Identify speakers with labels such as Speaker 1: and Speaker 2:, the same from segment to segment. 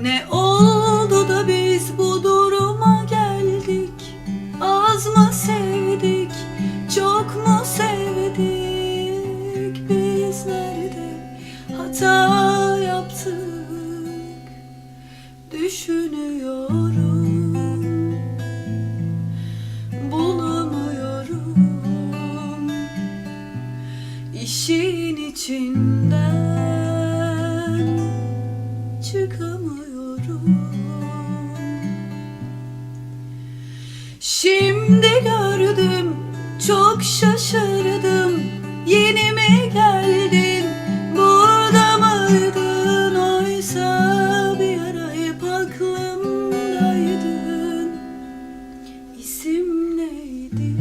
Speaker 1: Ne oldu da biz bu duruma geldik? Az mı sevdik, çok mu sevdik? Biz nerede hata yaptık? Düşünüyorum, işin içinden çıkamıyorum. Şimdi gördüm, çok şaşırdım. Yeni mi geldin, burada mıydın? Oysa bir ara hep aklımdaydın. İsim neydi?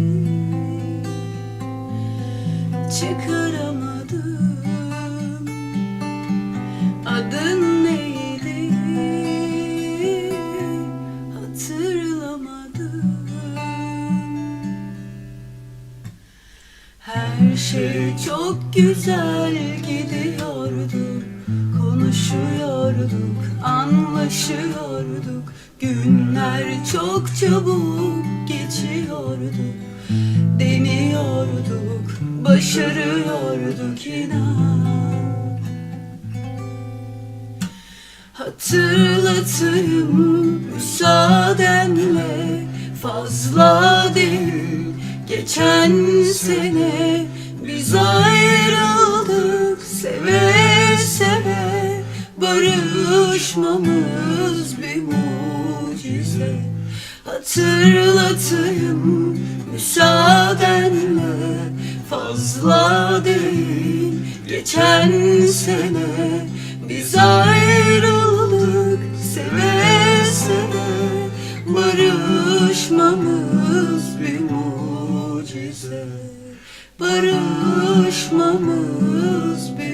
Speaker 1: Çıkaramadım. Adın neydi? Hatırlamadım. Her şey çok güzel gidiyordu. Konuşuyorduk, anlaşıyorduk. Günler çok çabuk geçiyordu. Başarıyorduk inan. Hatırlatayım müsaadenle fazla değil. Geçen sene biz ayrıldık seve seve. Barışmamız bir mucize. Hatırlatayım müsaadenle fazla değil. Geçen sene biz ayrıldık seve seve Barışmamız bir mucize. Barışmamız bir